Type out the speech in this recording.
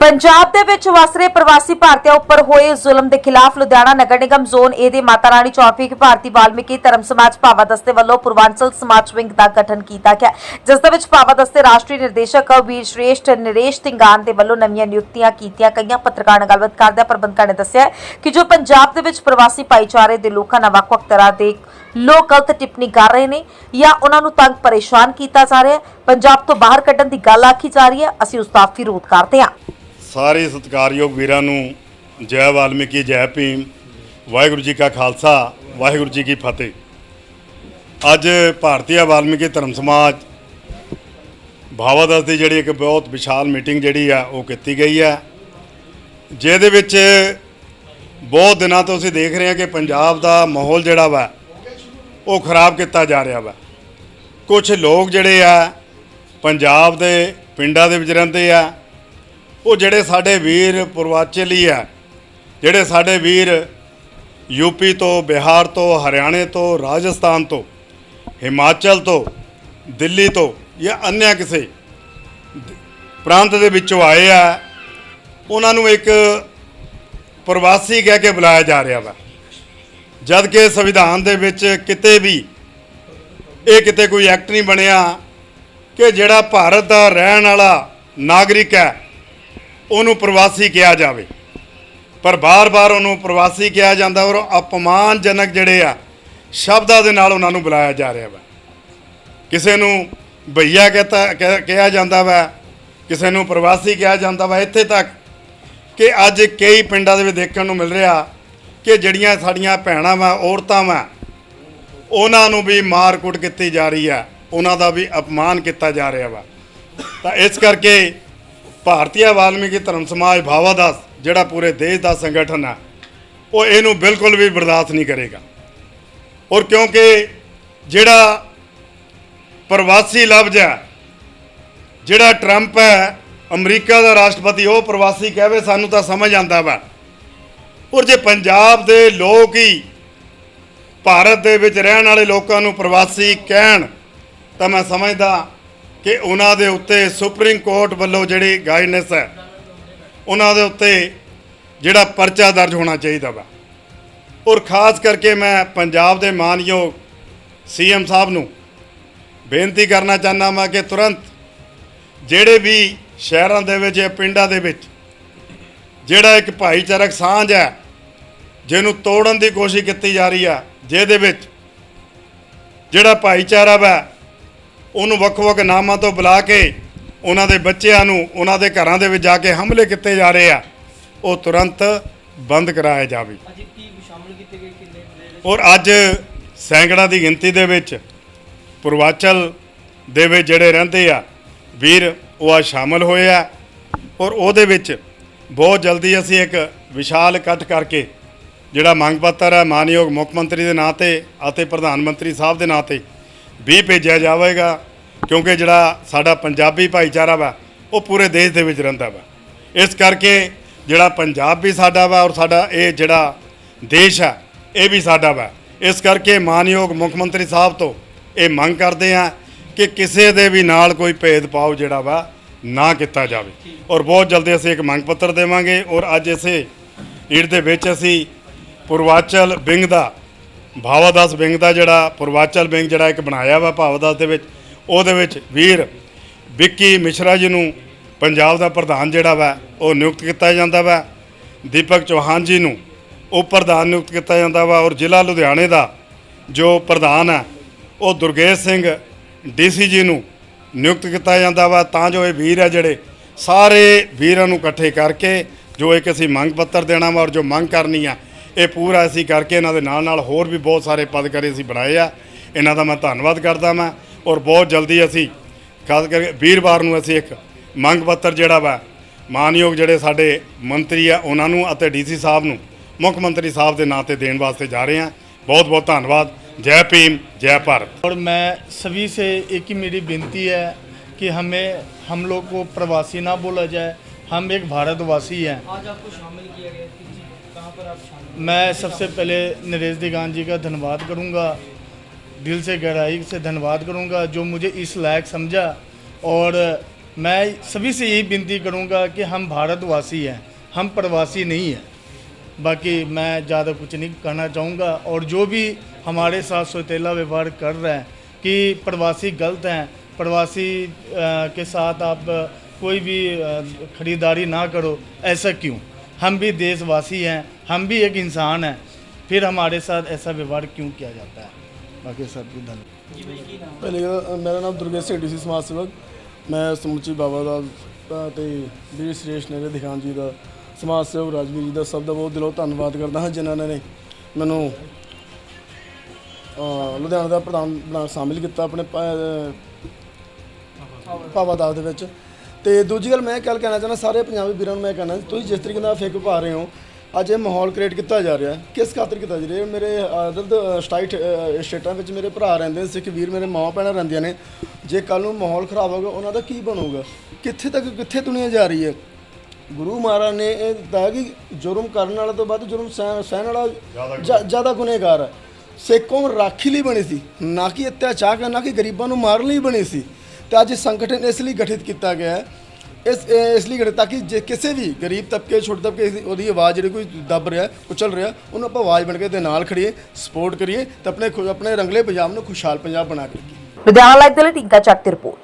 ਪੰਜਾਬ ਦੇ ਵਿੱਚ ਵਸ ਰਹੇ ਪ੍ਰਵਾਸੀ ਭਾਰਤੀਆਂ ਉੱਪਰ ਹੋਏ ਜ਼ੁਲਮ ਦੇ ਖਿਲਾਫ ਲੁਧਿਆਣਾ ਨਗਰ ਨਿਗਮ ਜ਼ੋਨ ਏ ਦੇ ਮਾਤਾ ਰਾਣੀ ਚੌਕ ਵਿਖੇ ਭਾਰਤੀ ਵਾਲਮੀਕੀ ਧਰਮ ਸਮਾਜ ਭਾਵਾ ਦਸਤੇ ਵੱਲੋਂ ਪੂਰਵਾਂਚਲ ਸਮਾਜ ਵਿੰਗ ਦਾ ਗਠਨ ਕੀਤਾ ਗਿਆ। ਜਿਸ ਦੇ ਵਿੱਚ ਭਾਵਾ ਦਸਤੇ ਰਾਸ਼ਟਰੀ ਨਿਰਦੇਸ਼ਕ ਵੀਰ ਸ਼੍ਰੇਸ਼ਟ ਨਰੇਸ਼ ਤਿੰਗਾਨ ਦੇ ਵੱਲੋਂ ਨਵੀਆਂ ਨਿਯੁਕਤੀਆਂ ਕੀਤੀਆਂ ਗਈਆਂ। ਪੱਤਰਕਾਰ ਨਾਲ ਗੱਲਬਾਤ ਕਰਦਿਆਂ ਪ੍ਰਬੰਧਕਾਂ ਨੇ ਦੱਸਿਆ ਕਿ ਜੋ ਪੰਜਾਬ ਦੇ ਵਿੱਚ ਪ੍ਰਵਾਸੀ ਭਾਈਚਾਰੇ ਦੇ ਲੋਕਾਂ ਨਾਲ ਵੱਖ-ਵੱਖ ਤਰ੍ਹਾਂ ਦੇ ਲੋਕ ਗਲਤ ਟਿੱਪਣੀ ਕਰ ਰਹੇ ਨੇ ਜਾਂ ਉਹਨਾਂ ਨੂੰ ਤੰਗ ਪਰੇਸ਼ਾਨ ਕੀਤਾ ਜਾ ਰਿਹਾ ਹੈ, ਪੰਜਾਬ ਤੋਂ ਬਾਹਰ ਕੱਢਣ ਦੀ ਗੱਲ ਆਖੀ ਜਾ ਰਹੀ ਹੈ। ਅਸੀਂ ਉਸ ਦਾ ਵਿਰੋਧ ਕਰਦੇ ਹਾਂ। ਸਾਰੇ ਸਤਿਕਾਰਯੋਗ ਵੀਰਾਂ ਨੂੰ ਜੈ ਵਾਲਮੀਕੀ, ਜੈ ਭੀਮ, ਵਾਹਿਗੁਰੂ ਜੀ ਕਾ ਖਾਲਸਾ, ਵਾਹਿਗੁਰੂ ਜੀ ਕੀ ਫਤਿਹ। ਅੱਜ ਭਾਰਤੀ ਵਾਲਮੀਕੀ ਧਰਮ ਸਮਾਜ ਭਾਵਾਦਸ ਦੀ ਜਿਹੜੀ ਇੱਕ ਬਹੁਤ ਵਿਸ਼ਾਲ ਮੀਟਿੰਗ ਜਿਹੜੀ ਆ, ਉਹ ਕੀਤੀ ਗਈ ਆ। ਜਿਹਦੇ ਵਿੱਚ ਬਹੁਤ ਦਿਨਾਂ ਤੋਂ ਅਸੀਂ ਦੇਖ ਰਹੇ ਹਾਂ ਕਿ ਪੰਜਾਬ ਦਾ ਮਾਹੌਲ ਜਿਹੜਾ ਵਾ, ਉਹ ਖਰਾਬ ਕੀਤਾ ਜਾ ਰਿਹਾ ਵਾ। ਕੁਝ ਲੋਕ ਜਿਹੜੇ ਆ, ਪੰਜਾਬ ਦੇ ਪਿੰਡਾਂ ਦੇ ਵਿੱਚ ਰਹਿੰਦੇ ਆ ਉਹ ਜਿਹੜੇ ਸਾਡੇ ਵੀਰ ਪੂਰਵਾਚਲੀ ਆ, ਜਿਹੜੇ ਸਾਡੇ ਵੀਰ ਯੂਪੀ ਤੋਂ, ਬਿਹਾਰ ਤੋਂ, ਹਰਿਆਣੇ ਤੋਂ, ਰਾਜਸਥਾਨ ਤੋਂ, ਹਿਮਾਚਲ ਤੋਂ, ਦਿੱਲੀ ਤੋਂ ਜਾਂ ਅਨਿਆ ਕਿਸੇ ਪ੍ਰਾਂਤ ਦੇ ਵਿੱਚੋਂ ਆਏ ਆ, ਉਹਨਾਂ ਨੂੰ ਇੱਕ ਪ੍ਰਵਾਸੀ ਕਹਿ ਕੇ ਬੁਲਾਇਆ ਜਾ ਰਿਹਾ ਵਾ। ਜਦ ਕਿ ਸੰਵਿਧਾਨ ਦੇ ਵਿੱਚ ਕਿਤੇ ਵੀ ਇਹ ਕਿਤੇ ਕੋਈ ਐਕਟ ਨਹੀਂ ਬਣਿਆ ਕਿ ਜਿਹੜਾ ਭਾਰਤ ਦਾ ਰਹਿਣ ਵਾਲਾ ਨਾਗਰਿਕ ਹੈ ਉਹਨੂੰ ਪ੍ਰਵਾਸੀ ਕਿਹਾ ਜਾਵੇ। ਪਰ ਬਾਰ-ਬਾਰ ਉਹਨੂੰ ਪ੍ਰਵਾਸੀ ਕਿਹਾ ਜਾਂਦਾ ਔਰ ਅਪਮਾਨਜਨਕ ਜਿਹੜੇ ਆ, ਸ਼ਬਦਾਂ ਦੇ ਨਾਲ ਉਹਨਾਂ ਨੂੰ ਬੁਲਾਇਆ ਜਾ ਰਿਹਾ ਵਾ। ਕਿਸੇ ਨੂੰ ਭਈਆ ਕਹਤਾ, ਕਹਿ- ਕਿਹਾ ਜਾਂਦਾ ਵਾ, ਕਿਸੇ ਨੂੰ ਪ੍ਰਵਾਸੀ ਕਿਹਾ ਜਾਂਦਾ ਵਾ, ਇੱਥੇ ਤੱਕ ਕਿ ਅੱਜ ਕਈ ਪਿੰਡਾਂ ਦੇ ਵਿੱਚ ਦੇਖਣ ਨੂੰ ਮਿਲ ਰਿਹਾ ਕਿ ਜਿਹੜੀਆਂ ਸਾਡੀਆਂ ਭੈਣਾਂ ਵਾ, ਔਰਤਾਂ ਵਾ, ਉਹਨਾਂ ਨੂੰ ਵੀ ਮਾਰ-ਕੁੱਟ ਕੀਤੀ ਜਾ ਰਹੀ ਆ, ਉਹਨਾਂ ਦਾ ਵੀ ਅਪਮਾਨ ਕੀਤਾ ਜਾ ਰਿਹਾ ਵਾ। ਤਾਂ ਇਸ ਕਰਕੇ ਭਾਰਤੀ ਵਾਲਮੀਕੀ ਧਰਮ ਸਮਾਜ ਭਾਵਾਦਾਸ ਜਿਹੜਾ ਪੂਰੇ ਦੇਸ਼ ਦਾ ਸੰਗਠਨ ਹੈ, ਉਹ ਇਹਨੂੰ ਬਿਲਕੁਲ ਵੀ ਬਰਦਾਸ਼ਤ ਨਹੀਂ ਕਰੇਗਾ। ਔਰ ਕਿਉਂਕਿ ਜਿਹੜਾ ਪ੍ਰਵਾਸੀ ਲਫ਼ਜ਼ ਹੈ, ਜਿਹੜਾ ਟਰੰਪ ਹੈ, ਅਮਰੀਕਾ ਦਾ ਰਾਸ਼ਟਰਪਤੀ, ਉਹ ਪ੍ਰਵਾਸੀ ਕਹਵੇ, ਸਾਨੂੰ ਤਾਂ ਸਮਝ ਆਂਦਾ ਵਾ। ਔਰ ਜੇ ਪੰਜਾਬ ਦੇ ਲੋਕ ਹੀ ਭਾਰਤ ਦੇ ਵਿੱਚ ਰਹਿਣ ਵਾਲੇ ਲੋਕਾਂ ਨੂੰ ਪ੍ਰਵਾਸੀ ਕਹਿਣ, ਤਾਂ ਮੈਂ ਸਮਝਦਾ ਕਿ ਉਹਨਾਂ ਦੇ ਉੱਤੇ ਸੁਪਰੀਮ ਕੋਰਟ ਵੱਲੋਂ ਜਿਹੜੀ ਗਾਈਡਨੈਸ ਹੈ, ਉਹਨਾਂ ਦੇ ਉੱਤੇ ਜਿਹੜਾ ਪਰਚਾ ਦਰਜ ਹੋਣਾ ਚਾਹੀਦਾ ਵਾ। ਔਰ ਖਾਸ ਕਰਕੇ ਮੈਂ ਪੰਜਾਬ ਦੇ ਮਾਨਯੋਗ ਸੀਐਮ ਸਾਹਿਬ ਨੂੰ ਬੇਨਤੀ ਕਰਨਾ ਚਾਹੁੰਦਾ ਮੈਂ ਕਿ ਤੁਰੰਤ ਜਿਹੜੇ ਵੀ ਸ਼ਹਿਰਾਂ ਦੇ ਵਿੱਚ ਜਾਂ ਪਿੰਡਾਂ ਦੇ ਵਿੱਚ ਜਿਹੜਾ ਇੱਕ ਭਾਈਚਾਰਕ ਸਾਂਝ ਹੈ, ਜਿਹਨੂੰ ਤੋੜਨ ਦੀ ਕੋਸ਼ਿਸ਼ ਕੀਤੀ ਜਾ ਰਹੀ ਆ, ਜਿਹਦੇ ਵਿੱਚ ਜਿਹੜਾ ਭਾਈਚਾਰਾ ਵਾ ਉਹਨੂੰ ਵੱਖ-ਵੱਖ ਨਾਮਾਂ ਤੋਂ ਬੁਲਾ ਕੇ ਉਹਨਾਂ ਦੇ ਬੱਚਿਆਂ ਨੂੰ ਉਹਨਾਂ ਦੇ ਘਰਾਂ ਦੇ ਵਿੱਚ ਜਾ ਕੇ ਹਮਲੇ ਕੀਤੇ ਜਾ ਰਹੇ ਆ। ਉਹ ਤੁਰੰਤ ਬੰਦ ਕਰਾਇਆ ਜਾਵੇ। ਔਰ ਅੱਜ ਸੈਂਕੜਾਂ ਦੀ ਗਿਣਤੀ ਦੇ ਵਿੱਚ ਪੂਰਵਾਚਲ ਦੇ ਵਿੱਚ ਜਿਹੜੇ ਰਹਿੰਦੇ ਆ ਵੀਰ ਉਹ ਆ ਸ਼ਾਮਲ ਹੋਏ ਆ। ਔਰ ਉਹਦੇ ਵਿੱਚ ਬਹੁਤ ਜਲਦੀ ਅਸੀਂ ਇੱਕ ਵਿਸ਼ਾਲ ਇਕੱਠ ਕਰਕੇ ਜਿਹੜਾ ਮੰਗ ਪੱਤਰ ਹੈ ਮਾਨਯੋਗ ਮੁੱਖ ਮੰਤਰੀ ਦੇ ਨਾਂ ਤੇ ਅਤੇ ਪ੍ਰਧਾਨ ਮੰਤਰੀ ਸਾਹਿਬ ਦੇ ਨਾਂ ਤੇ ਵੀ ਭੇਜਿਆ ਜਾਵੇਗਾ, ਕਿਉਂਕਿ ਜਿਹੜਾ ਸਾਡਾ ਪੰਜਾਬੀ ਭਾਈਚਾਰਾ ਵਾ, ਉਹ ਪੂਰੇ ਦੇਸ਼ ਦੇ ਵਿੱਚ ਰਹਿੰਦਾ ਵਾ। ਇਸ ਕਰਕੇ ਜਿਹੜਾ ਪੰਜਾਬ ਵੀ ਸਾਡਾ ਵਾ ਔਰ ਸਾਡਾ ਇਹ ਜਿਹੜਾ ਦੇਸ਼ ਆ, ਇਹ ਵੀ ਸਾਡਾ ਵਾ। ਇਸ ਕਰਕੇ ਮਾਨਯੋਗ ਮੁੱਖ ਮੰਤਰੀ ਸਾਹਿਬ ਤੋਂ ਇਹ ਮੰਗ ਕਰਦੇ ਆ ਕਿ ਕਿਸੇ ਦੇ ਵੀ ਨਾਲ ਕੋਈ ਭੇਦਭਾਵ ਜਿਹੜਾ ਵਾ ਨਾ ਕੀਤਾ ਜਾਵੇ। ਔਰ ਬਹੁਤ ਜਲਦੀ ਅਸੀਂ ਇੱਕ ਮੰਗ ਪੱਤਰ ਦੇਵਾਂਗੇ ਔਰ ਅੱਜ ਇਸੇ ਈੜ ਦੇ ਵਿੱਚ ਅਸੀਂ ਪੂਰਵਾਚਲ ਵਿੰਗ ਦਾ ਭਾਵਾਦਾਸ ਵਿੰਗ ਦਾ ਜਿਹੜਾ ਪੂਰਵਾਚਲ ਵਿੰਗ ਜਿਹੜਾ ਇੱਕ ਬਣਾਇਆ ਵਾ ਭਾਵਾਦਾਸ ਦੇ ਵਿੱਚ, ਉਹਦੇ ਵਿੱਚ ਵੀਰ ਵਿੱਕੀ ਮਿਸ਼ਰਾ ਜੀ ਨੂੰ ਪੰਜਾਬ ਦਾ ਪ੍ਰਧਾਨ ਜਿਹੜਾ ਵਾ, ਉਹ ਨਿਯੁਕਤ ਕੀਤਾ ਜਾਂਦਾ ਵਾ। ਦੀਪਕ ਚੌਹਾਨ ਜੀ ਨੂੰ ਉਪ ਪ੍ਰਧਾਨ ਨਿਯੁਕਤ ਕੀਤਾ ਜਾਂਦਾ ਵਾ ਔਰ ਜ਼ਿਲ੍ਹਾ ਲੁਧਿਆਣੇ ਦਾ ਜੋ ਪ੍ਰਧਾਨ ਹੈ ਉਹ ਦੁਰਗੇਸ਼ ਸਿੰਘ ਡੀਸੀ ਜੀ ਨੂੰ ਨਿਯੁਕਤ ਕੀਤਾ ਜਾਂਦਾ ਵਾ। ਤਾਂ ਜੋ ਇਹ ਵੀਰ ਆ ਜਿਹੜੇ ਸਾਰੇ ਵੀਰਾਂ ਨੂੰ ਇਕੱਠੇ ਕਰਕੇ ਜੋ ਇੱਕ ਅਸੀਂ ਮੰਗ ਪੱਤਰ ਦੇਣਾ ਵਾ ਔਰ ਜੋ ਮੰਗ ਕਰਨੀ ਆ ਇਹ ਪੂਰਾ ਅਸੀਂ ਕਰਕੇ ਇਹਨਾਂ ਦੇ ਨਾਲ ਨਾਲ ਹੋਰ ਵੀ ਬਹੁਤ ਸਾਰੇ ਪਦ ਕਰੇ ਅਸੀਂ ਬਣਾਏ ਆ ਇਹਨਾਂ ਦਾ ਮੈਂ ਧੰਨਵਾਦ ਕਰਦਾ ਮੈਂ ਔਰ ਬਹੁਤ ਜਲਦੀ ਅਸੀਂ ਖਾਸ ਕਰਕੇ ਵੀਰਵਾਰ ਨੂੰ ਅਸੀਂ ਇੱਕ ਮੰਗ ਪੱਤਰ ਜਿਹੜਾ ਵਾ ਮਾਨਯੋਗ ਜਿਹੜੇ ਸਾਡੇ ਮੰਤਰੀ ਆ ਉਹਨਾਂ ਨੂੰ ਅਤੇ ਡੀਸੀ ਸਾਹਿਬ ਨੂੰ ਮੁੱਖ ਮੰਤਰੀ ਸਾਹਿਬ ਦੇ ਨਾਂ ਤੇ ਦੇਣ ਵਾਸਤੇ ਜਾ ਰਹੇ ਹਾਂ ਬਹੁਤ ਬਹੁਤ ਧੰਨਵਾਦ ਜੈ ਭੀਮ ਜੈ ਭਾਰਤ और मैं सभी से एक ही मेरी विनती है कि हमें हम लोग को प्रवासी ना बोला जाए हम एक भारतवासी हैं आज आपको शामिल मैं सबसे पहले नरेश दिगान जी का धन्यवाद करूँगा, दिल से गहराई से धन्यवाद करूँगा, जो मुझे इस लायक समझा। और मैं सभी से यही विनती करूँगा कि हम भारतवासी हैं, हम प्रवासी नहीं हैं। बाकी मैं ज़्यादा कुछ नहीं कहना चाहूँगा। और जो भी हमारे साथ सौतेला व्यवहार कर रहे हैं कि प्रवासी गलत हैं, प्रवासी के साथ आप कोई भी खरीदारी ना करो, ऐसा क्यों? हम भी देशवासी हैं हम भी एक इंसान हैं फिर हमारे साथ ऐसा व्यवहार क्यों किया जाता है बाकी सब भी धन्यवाद ਪਹਿਲੇ ਤਾਂ ਮੇਰਾ ਨਾਮ ਦੁਰਗੇਸ਼ ਸਿੰਘ ਡੀਸੀ ਸਮਾਜ ਸੇਵਕ ਮੈਂ ਸਮੁੱਚੀ ਬਾਬਾ ਦਾ ਦਾ ਤੇ ਵੀਰ ਸ਼੍ਰੇਸ਼ ਨਰੇ ਦਿਖਾਨ ਜੀ ਦਾ ਸਮਾਜ ਸੇਵਕ ਰਾਜਵੀਰ ਜੀ ਦਾ ਸਭ ਦਾ ਬਹੁਤ ਦਿਲੋਂ ਧੰਨਵਾਦ ਕਰਦਾ ਹਾਂ ਜਿਨ੍ਹਾਂ ਨੇ ਮੈਨੂੰ ਅਹ, ਲੁਧਿਆਣਾ ਦਾ ਪ੍ਰਧਾਨ ਬਣਾ ਸ਼ਾਮਿਲ ਕੀਤਾ ਆਪਣੇ ਪਾਵਾ ਦਾਸ ਦੇ ਵਿੱਚ ਤੇ ਦੂਜੀ ਗੱਲ ਮੈਂ ਕੱਲ ਕਹਿਣਾ ਚਾਹੁੰਦਾ ਸਾਰੇ ਪੰਜਾਬੀ ਵੀਰਾਂ ਨੂੰ ਮੈਂ ਕਹਿਣਾ ਤੁਸੀਂ ਜਿਸ ਤਰੀਕੇ ਨਾਲ ਫੇਕ ਪਾ ਰਹੇ ਹੋ ਅੱਜ ਇਹ ਮਾਹੌਲ ਕ੍ਰੀਏਟ ਕੀਤਾ ਜਾ ਰਿਹਾ ਕਿਸ ਖਾਤਰ ਕੀਤਾ ਜਾ ਰਿਹਾ ਮੇਰੇ ਅਦਰ ਸਟੇਟ ਸਟੇਟਾਂ ਵਿੱਚ ਮੇਰੇ ਭਰਾ ਰਹਿੰਦੇ ਨੇ ਸਿੱਖ ਵੀਰ ਮੇਰੇ ਮਾਂ ਭੈਣਾਂ ਰਹਿੰਦੀਆਂ ਨੇ। ਜੇ ਕੱਲ ਨੂੰ ਮਾਹੌਲ ਖਰਾਬ ਹੋਗਾ ਉਹਨਾਂ ਦਾ ਕੀ ਬਣੂਗਾ? ਕਿੱਥੇ ਤੱਕ ਕਿੱਥੇ ਦੁਨੀਆ ਜਾ ਰਹੀ ਹੈ? ਗੁਰੂ ਮਹਾਰਾਜ ਨੇ ਇਹ ਦਿੱਤਾ ਕਿ ਜੁਰਮ ਕਰਨ ਵਾਲਾ ਤੋਂ ਵੱਧ ਜੁਰਮ ਸਹਿ- ਸਹਿਣ ਵਾਲਾ ਜ਼ਿਆ- ਜ਼ਿਆਦਾ ਗੁਨੇਗਾਰ ਹੈ। ਸਿੱਖ ਕੌਮ ਰਾਖੀ ਲਈ ਬਣੀ ਸੀ। ਨਾ ਕਿ ਅਤਿਆਚਾਰ ਕਰਨ ਕਿ ਗਰੀਬਾਂ ਨੂੰ ਮਾਰਨ ਲਈ ਬਣੀ ਸੀ। ਤੇ ਅੱਜ ਇਹ ਸੰਗਠਨ ਇਸ ਲਈ ਗਠਿਤ ਕੀਤਾ ਗਿਆ ਹੈ। ਇਸ ਇਸ ਲਈ ਗਠਿਤ ਤਾਂ ਕਿ ਜੇ ਕਿਸੇ ਵੀ ਗਰੀਬ ਤਬਕੇ, ਛੋਟੇ ਤਬਕੇ ਉਹਦੀ ਆਵਾਜ਼ ਜਿਹੜੀ ਕੋਈ ਦੱਬ ਰਿਹਾ ਕੁਚਲ ਰਿਹਾ, ਉਹਨੂੰ ਆਪਾਂ ਆਵਾਜ਼ ਬਣ ਕੇ ਦੇ ਨਾਲ ਖੜੀਏ ਸਪੋਰਟ ਕਰੀਏ ਤੇ ਆਪਣੇ ਆਪਣੇ ਰੰਗਲੇ ਪੰਜਾਬ ਨੂੰ ਖੁਸ਼ਹਾਲ ਪੰਜਾਬ ਬਣਾ ਕੇ ਲੁਧਿਆਣਾ ਲਾਈਵ ਦੇ ਲਈ ਟਿੰਕਾ ਚੱਕ ਦੀ ਰਿਪੋਰਟ।